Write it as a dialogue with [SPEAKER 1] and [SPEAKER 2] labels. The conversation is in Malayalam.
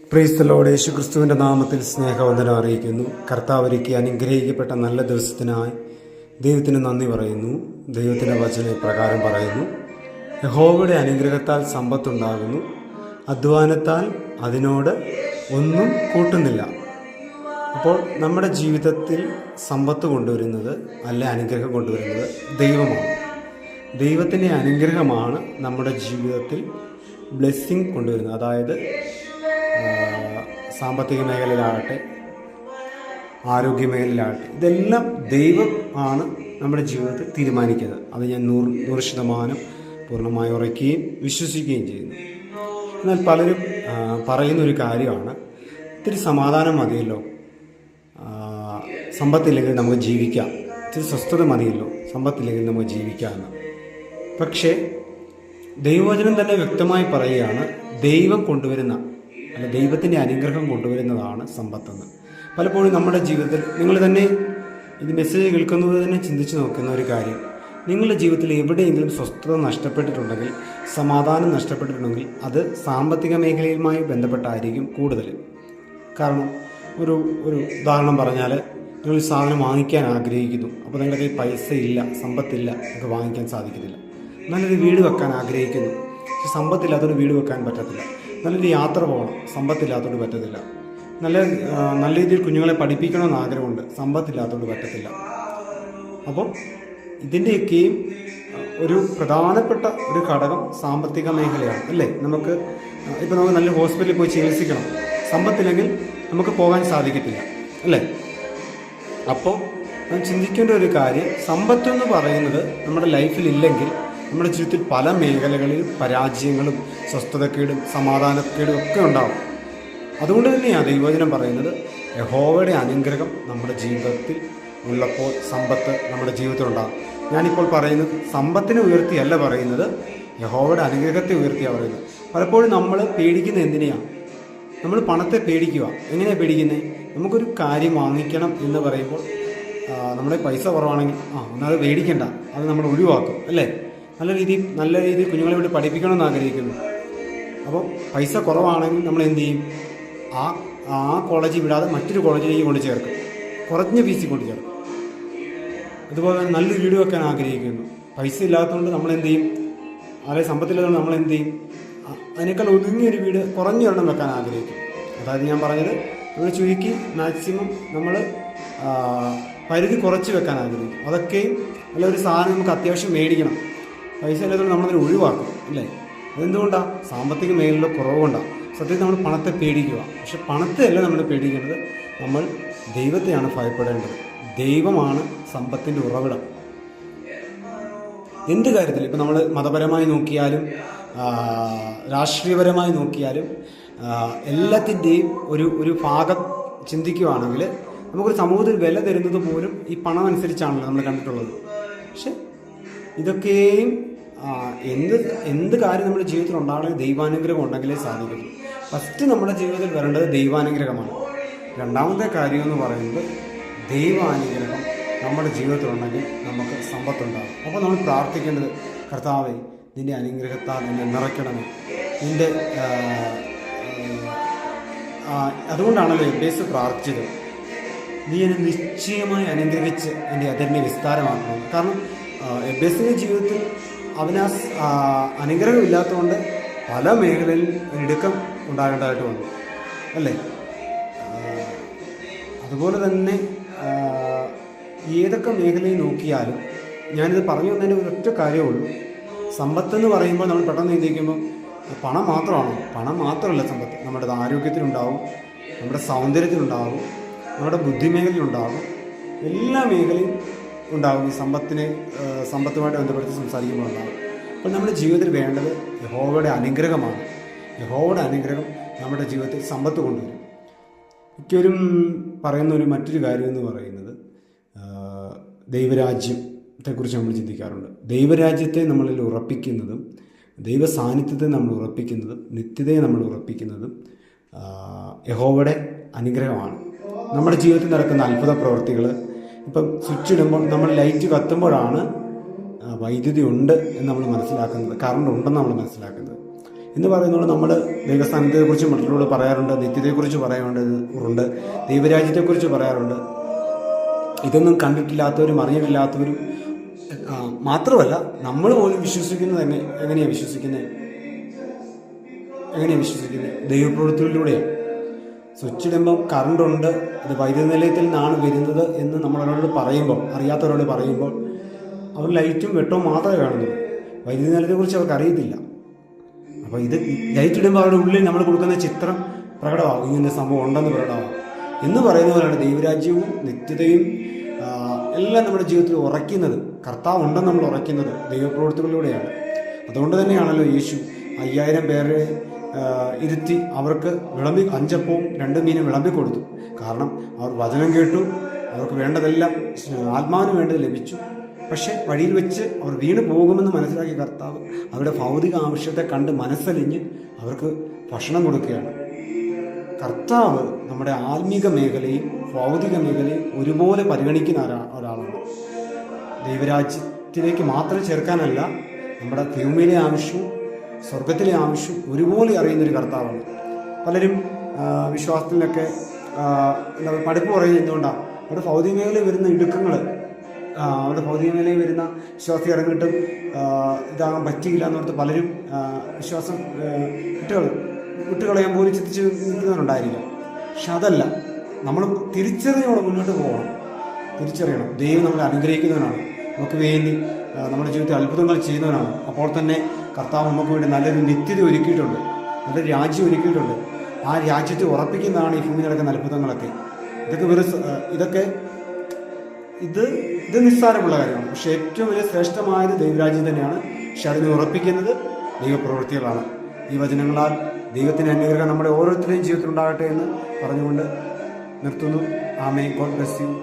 [SPEAKER 1] പ്രീസ്തലോട് യേശു ക്രിസ്തുവിന്റെ നാമത്തിൽ സ്നേഹവന്ദനം അറിയിക്കുന്നു. കർത്താവരിക്ക് അനുഗ്രഹിക്കപ്പെട്ട നല്ല ദിവസത്തിനായി ദൈവത്തിന് നന്ദി പറയുന്നു. ദൈവത്തിന്റെ വചന പ്രകാരം പറയുന്നു. യഹോവയുടെ അനുഗ്രഹത്താൽ സമ്പത്തുണ്ടാകുന്നു. അധ്വാനത്താൽ അതിനോട് ഒന്നും കൂട്ടുന്നില്ല. അപ്പോൾ നമ്മുടെ ജീവിതത്തിൽ സമ്പത്ത് കൊണ്ടുവരുന്നത് അല്ല അനുഗ്രഹം കൊണ്ടുവരുന്നത് ദൈവമാണ്. ദൈവത്തിന്റെ അനുഗ്രഹമാണ് നമ്മുടെ ജീവിതത്തിൽ ബ്ലെസ്സിങ് കൊണ്ടുവരുന്നത്. അതായത് സാമ്പത്തിക മേഖലയിലാകട്ടെ ആരോഗ്യ മേഖലയിലാകട്ടെ ഇതെല്ലാം ദൈവം ആണ് നമ്മുടെ ജീവിതത്തിൽ തീരുമാനിക്കുന്നത്. അത് ഞാൻ നൂറ് നൂറ് ശതമാനം പൂർണമായി ഉറയ്ക്കുകയും വിശ്വസിക്കുകയും ചെയ്യുന്നു. എന്നാൽ പലരും പറയുന്നൊരു കാര്യമാണ് ഇത്തിരി സമാധാനം മതിയല്ലോ. സമ്പത്തില്ലെങ്കിൽ നമുക്ക് ജീവിക്കാം. ഇത്തിരി സ്വസ്ഥത മതിയല്ലോ. സമ്പത്തില്ലെങ്കിൽ നമുക്ക് ജീവിക്കാം എന്ന്. പക്ഷേ ദൈവവചനം തന്നെ വ്യക്തമായി പറയുകയാണ് ദൈവം കൊണ്ടുവരുന്ന അല്ല ദൈവത്തിന്റെ അനുഗ്രഹം കൊണ്ടുവരുന്നതാണ് സമ്പത്തെന്ന്. പലപ്പോഴും നമ്മുടെ ജീവിതത്തിൽ നിങ്ങൾ തന്നെ ഇത് മെസ്സേജ് കേൾക്കുന്നത് തന്നെ ചിന്തിച്ച് നോക്കുന്ന ഒരു കാര്യം. നിങ്ങളുടെ ജീവിതത്തിൽ എവിടെയെങ്കിലും സ്വസ്ഥത നഷ്ടപ്പെട്ടിട്ടുണ്ടെങ്കിൽ സമാധാനം നഷ്ടപ്പെട്ടിട്ടുണ്ടെങ്കിൽ അത് സാമ്പത്തിക മേഖലയുമായി ബന്ധപ്പെട്ടായിരിക്കും കൂടുതൽ. കാരണം ഒരു ഒരു ഉദാഹരണം പറഞ്ഞാൽ നിങ്ങൾ സാധനം വാങ്ങിക്കാൻ ആഗ്രഹിക്കുന്നു. അപ്പോൾ നിങ്ങളുടെ കയ്യിൽ പൈസ ഇല്ല സമ്പത്തില്ല നിങ്ങൾക്ക് വാങ്ങിക്കാൻ സാധിക്കുന്നില്ല. നല്ലൊരു വീട് വെക്കാൻ ആഗ്രഹിക്കുന്നു. പക്ഷെ സമ്പത്തില്ലാത്തൊരു വീട് വെക്കാൻ പറ്റത്തില്ല. നല്ലൊരു യാത്ര പോകണം. സമ്പത്തില്ലാത്തതുകൊണ്ട് പറ്റത്തില്ല. നല്ല നല്ല രീതിയിൽ കുഞ്ഞുങ്ങളെ പഠിപ്പിക്കണമെന്ന് ആഗ്രഹമുണ്ട്. സമ്പത്തില്ലാത്തതുകൊണ്ട് പറ്റത്തില്ല. അപ്പോൾ ഇതിന്റെയൊക്കെയും ഒരു പ്രധാനപ്പെട്ട ഒരു ഘടകം സാമ്പത്തിക മേഖലയാണ് അല്ലേ? നമുക്ക് ഇപ്പോൾ നമുക്ക് നല്ല ഹോസ്പിറ്റലിൽ പോയി ചികിത്സിക്കണം. സമ്പത്തില്ലെങ്കിൽ നമുക്ക് പോകാൻ സാധിക്കത്തില്ല അല്ലേ? അപ്പോൾ ചിന്തിക്കേണ്ട ഒരു കാര്യം സമ്പത്തെന്ന് പറയുന്നത് നമ്മുടെ ലൈഫിൽ ഇല്ലെങ്കിൽ നമ്മുടെ ജീവിതത്തിൽ പല മേഖലകളിൽ പരാജയങ്ങളും സ്വസ്ഥതക്കേടും സമാധാനക്കേടും ഒക്കെ ഉണ്ടാവും. അതുകൊണ്ട് തന്നെയാണ് ദൈവചനം പറയുന്നത്. യഹോവയുടെ അനുഗ്രഹം നമ്മുടെ ജീവിതത്തിൽ ഉള്ളപ്പോൾ സമ്പത്ത് നമ്മുടെ ജീവിതത്തിൽ ഉണ്ടാകും ഞാനിപ്പോൾ പറയുന്നത് സമ്പത്തിനെ ഉയർത്തിയല്ല പറയുന്നത് യഹോവയുടെ അനുഗ്രഹത്തെ ഉയർത്തിയാണ് പറയുന്നത്. പലപ്പോഴും നമ്മൾ പേടിക്കുന്ന എന്തിനെയാണ് നമ്മൾ പണത്തെ പേടിക്കുക എങ്ങനെയാണ് പേടിക്കുന്നത് നമുക്കൊരു കാര്യം വാങ്ങിക്കണം എന്ന് പറയുമ്പോൾ നമ്മുടെ പൈസ കുറവാണെങ്കിൽ ആ എന്നാൽ അത് പേടിക്കണ്ട. അത് നമ്മൾ ഒഴിവാക്കും അല്ലേ? നല്ല രീതിയിൽ നല്ല രീതിയിൽ കുഞ്ഞുങ്ങളെ വേണ്ടി പഠിപ്പിക്കണമെന്ന് ആഗ്രഹിക്കുന്നു. അപ്പോൾ പൈസ കുറവാണെങ്കിൽ നമ്മൾ എന്ത് ചെയ്യും? ആ ആ കോളേജിൽ വിടാതെ മറ്റൊരു കോളേജിലേക്ക് കൊണ്ട് ചേർക്കും. കുറഞ്ഞ ഫീസിൽ കൊണ്ട് ചേർക്കും. അതുപോലെ തന്നെ നല്ലൊരു വീട് വെക്കാൻ ആഗ്രഹിക്കുന്നു. പൈസ ഇല്ലാത്തതുകൊണ്ട് നമ്മൾ എന്ത് ചെയ്യും? അല്ലെങ്കിൽ സമ്പത്തില്ലാത്തതുകൊണ്ട് നമ്മൾ എന്ത് ചെയ്യും? അതിനേക്കാൾ ഒതുങ്ങിയൊരു വീട് കുറഞ്ഞ എണ്ണം വെക്കാൻ ആഗ്രഹിക്കും അതായത് ഞാൻ പറഞ്ഞത് നമ്മൾ ചുരുക്കി മാക്സിമം നമ്മൾ പരിധി കുറച്ച് വെക്കാൻ ആഗ്രഹിക്കും അതൊക്കെയും അല്ല ഒരു സാധനം നമുക്ക് അത്യാവശ്യം മേടിക്കണം. പൈസ ഇല്ലാത്തതുകൊണ്ട് നമ്മളതിനെ ഒഴിവാക്കും അല്ലേ? അതെന്തുകൊണ്ടാണ് സാമ്പത്തിക മേഖലയിലെ കുറവുകൊണ്ടാണ് സത്യത്തിൽ നമ്മൾ പണത്തെ പേടിക്കുക. പക്ഷെ പണത്തെ അല്ല നമ്മൾ പേടിക്കേണ്ടത്. നമ്മൾ ദൈവത്തെയാണ് ഭയപ്പെടേണ്ടത്. ദൈവമാണ് സമ്പത്തിന്റെ ഉറവിടം. എന്ത് കാര്യത്തിൽ ഇപ്പം നമ്മൾ മതപരമായി നോക്കിയാലും രാഷ്ട്രീയപരമായി നോക്കിയാലും എല്ലാത്തിന്റെയും ഒരു ഒരു ഭാഗം ചിന്തിക്കുകയാണെങ്കിൽ നമുക്കൊരു സമൂഹത്തിൽ വില തരുന്നത് പോലും ഈ പണം അനുസരിച്ചാണല്ലോ നമ്മൾ കണ്ടിട്ടുള്ളത്. പക്ഷെ ഇതൊക്കെയും എന്ത് എന്ത് കാര്യം നമ്മുടെ ജീവിതത്തിൽ ഉണ്ടാകണമെങ്കിൽ ദൈവാനുഗ്രഹം ഉണ്ടെങ്കിലേ സാധിക്കും. ഫസ്റ്റ് നമ്മുടെ ജീവിതത്തിൽ വരേണ്ടത് ദൈവാനുഗ്രഹമാണ്. രണ്ടാമത്തെ കാര്യം എന്ന് പറയുന്നത് ദൈവാനുഗ്രഹം നമ്മുടെ ജീവിതത്തിൽ ഉണ്ടെങ്കിൽ നമുക്ക് സമ്പത്തുണ്ടാകും. അപ്പോൾ നമ്മൾ പ്രാർത്ഥിക്കേണ്ടത് കർത്താവെ നിന്റെ അനുഗ്രഹത്താൽ എന്നെ നിറയ്ക്കണമേ. നിന്റെ അതുകൊണ്ടാണല്ലോ എബേസ് പ്രാർത്ഥിച്ചത്. നീ എന്നെ നിശ്ചയമായി അനുഗ്രഹിച്ച് എന്റെ അതിനെ വിസ്താരമാക്കണം കാരണം എബേസിന്റെ ജീവിതത്തിൽ അവന് ആ അനുഗ്രഹം ഇല്ലാത്തതുകൊണ്ട് പല മേഖലയിൽ ഇടുക്കം ഉണ്ടാകേണ്ടതായിട്ട് വന്നു. അല്ലേ? അതുപോലെ തന്നെ ഏതൊക്കെ മേഖലയിൽ നോക്കിയാലും ഞാനിത് പറഞ്ഞു വന്നതിന്റെ ഒരൊറ്റ കാര്യമേ ഉള്ളൂ. സമ്പത്തെന്ന് പറയുമ്പോൾ നമ്മൾ പെട്ടെന്ന് ചിന്തിക്കുമ്പോൾ പണം മാത്രമാണോ. പണം മാത്രമല്ല സമ്പത്ത്. നമ്മുടെ ആരോഗ്യത്തിലുണ്ടാവും നമ്മുടെ സൗന്ദര്യത്തിലുണ്ടാവും നമ്മുടെ ബുദ്ധിമേഖലയിലുണ്ടാവും. എല്ലാ മേഖലയും ഉണ്ടാവും ഈ സമ്പത്തിനെ സമ്പത്തുമായിട്ട് ബന്ധപ്പെടുത്തി സംസാരിക്കുമ്പോൾ ഉണ്ടാകും അപ്പോൾ നമ്മുടെ ജീവിതത്തിൽ വേണ്ടത് യഹോവയുടെ അനുഗ്രഹമാണ്. യഹോവയുടെ അനുഗ്രഹം നമ്മുടെ ജീവിതത്തിൽ സമ്പത്ത് കൊണ്ടുവരും. മിക്കവരും പറയുന്ന ഒരു മറ്റൊരു കാര്യം എന്ന് പറയുന്നത് ദൈവരാജ്യത്തെക്കുറിച്ച് നമ്മൾ ചിന്തിക്കാറുണ്ട്. ദൈവരാജ്യത്തെ നമ്മളിൽ ഉറപ്പിക്കുന്നതും ദൈവ സാന്നിധ്യത്തെ നമ്മൾ ഉറപ്പിക്കുന്നതും നിത്യതയെ നമ്മൾ ഉറപ്പിക്കുന്നതും യഹോവയുടെ അനുഗ്രഹമാണ്. നമ്മുടെ ജീവിതത്തിൽ നടക്കുന്ന അത്ഭുത പ്രവൃത്തികൾ ഇപ്പം സ്വിച്ച് ഇടുമ്പോൾ നമ്മൾ ലൈറ്റ് കത്തുമ്പോഴാണ് വൈദ്യുതി ഉണ്ട് എന്ന് നമ്മൾ മനസ്സിലാക്കുന്നത് കറണ്ട് ഉണ്ടെന്ന് നമ്മൾ മനസ്സിലാക്കുന്നത്. എന്ന് പറയുന്നത് നമ്മൾ ദൈവസ്ഥാനത്തെക്കുറിച്ച് മറ്റുള്ളവർ പറയാറുണ്ട് നിത്യതയെക്കുറിച്ച് പറയാറുണ്ട് ദൈവരാജ്യത്തെക്കുറിച്ച് പറയാറുണ്ട്. ഇതൊന്നും കണ്ടിട്ടില്ലാത്തവരും അറിഞ്ഞിട്ടില്ലാത്തവരും മാത്രമല്ല നമ്മൾ പോലും വിശ്വസിക്കുന്നത് തന്നെ എങ്ങനെയാണ് വിശ്വസിക്കുന്നത്? എങ്ങനെയാണ് വിശ്വസിക്കുന്നത്? ദൈവപ്രവൃത്തികളിലൂടെയാണ് സ്വിച്ച് ഇടുമ്പം കറണ്ട് ഉണ്ട് ഇത് വൈദ്യുതി നിലയത്തിൽ നിന്നാണ് വരുന്നത് എന്ന് നമ്മളവരോട് പറയുമ്പോൾ അറിയാത്തവരോട് പറയുമ്പോൾ അവർ ലൈറ്റും വെട്ടവും മാത്രമേ കാണുന്നുള്ളൂ. വൈദ്യുതി നിലയത്തെക്കുറിച്ച് അവർക്ക് അറിയത്തില്ല അപ്പോൾ ഇത് ലൈറ്റ് ഇടുമ്പോൾ അവരുടെ ഉള്ളിൽ നമ്മൾ കൊടുക്കുന്ന ചിത്രം പ്രകടമാകും ഇങ്ങനെ സംഭവം ഉണ്ടെന്ന് പ്രകടമാകും എന്ന് പറയുന്ന പോലെയാണ് ദൈവരാജ്യവും നിത്യതയും എല്ലാം നമ്മുടെ ജീവിതത്തിൽ ഉറയ്ക്കുന്നത്. കർത്താവ് ഉണ്ടെന്ന് നമ്മൾ ഉറയ്ക്കുന്നത് ദൈവപ്രവൃത്തികളിലൂടെയാണ് അതുകൊണ്ട് തന്നെയാണല്ലോ യേശു അയ്യായിരം പേരെ ഇരുത്തി അവർക്ക് വിളമ്പി അഞ്ചപ്പവും രണ്ട് മീനും വിളമ്പി കൊടുത്തു. കാരണം അവർ വചനം കേട്ടു അവർക്ക് വേണ്ടതെല്ലാം ആത്മാവിന് വേണ്ടത് ലഭിച്ചു. പക്ഷേ വഴിയിൽ വെച്ച് അവർ വീണ് പോകുമെന്ന് മനസ്സിലാക്കിയ കർത്താവ് അവരുടെ ഭൗതിക ആവശ്യത്തെ കണ്ട് മനസ്സലിഞ്ഞ് അവർക്ക് ഭക്ഷണം കൊടുക്കുകയാണ്. കർത്താവ് നമ്മുടെ ആത്മീക മേഖലയും ഭൗതിക മേഖലയും ഒരുപോലെ പരിഗണിക്കുന്ന ഒരാ- ഒരാളാണ്. ദൈവരാജ്യത്തിലേക്ക് മാത്രം ചേർക്കാനല്ല നമ്മുടെ ഭൂമിയിലെ ആവശ്യവും സ്വർഗത്തിലെ ആവശ്യം ഒരുപോലെ അറിയുന്നൊരു കർത്താവാണ്. പലരും വിശ്വാസത്തിലൊക്കെ എന്താ പഠിപ്പ് പറയുന്നത് എന്തുകൊണ്ടാണ് അവിടെ ഭൗതിക മേഖലയിൽ വരുന്ന ഇടുക്കങ്ങൾ അവിടെ ഭൗതിക മേഖലയിൽ വരുന്ന വിശ്വാസി ഇറങ്ങിയിട്ടും ഇതാകാൻ പറ്റിയില്ല എന്നോർത്ത് പലരും വിശ്വാസം കുട്ടികൾ വിട്ടുകളയാൻ പോലും ചിന്തിച്ച് നിൽക്കുന്നവരുണ്ടായിരിക്കാം. പക്ഷെ അതല്ല നമ്മൾ തിരിച്ചറിഞ്ഞോടെ മുന്നോട്ട് പോകണം. തിരിച്ചറിയണം. ദൈവം നമ്മളെ അനുഗ്രഹിക്കുന്നവനാണ്. നമുക്ക് വേണ്ടി നമ്മുടെ ജീവിതത്തിൽ അത്ഭുതങ്ങൾ ചെയ്യുന്നവനാണ്. അപ്പോൾ തന്നെ കർത്താവ് നമുക്ക് വേണ്ടി നല്ലൊരു നിത്യത ഒരുക്കിയിട്ടുണ്ട് നല്ലൊരു രാജ്യം ഒരുക്കിയിട്ടുണ്ട്. ആ രാജ്യത്തെ ഉറപ്പിക്കുന്നതാണ് ഈ ഭൂമി നടക്കുന്ന അത്ഭുതങ്ങളൊക്കെ. ഇതൊക്കെ വെറും ഇതൊക്കെ ഇത് ഇത് നിസ്സാരമുള്ള കാര്യമാണ്. പക്ഷെ ഏറ്റവും വലിയ ശ്രേഷ്ഠമായത് ദൈവരാജ്യം തന്നെയാണ്. പക്ഷെ അതിനെ ഉറപ്പിക്കുന്നത് ദൈവപ്രവൃത്തികളാണ്. ഈ വചനങ്ങളാൽ ദൈവത്തിന്റെ അനുഗ്രഹം നമ്മുടെ ഓരോരുത്തരുടെയും ജീവിതത്തിൽ ഉണ്ടാകട്ടെ എന്ന് പറഞ്ഞുകൊണ്ട് നിർത്തുന്നു. ആമേ ഗോഡ് ബ്ലസ് യു.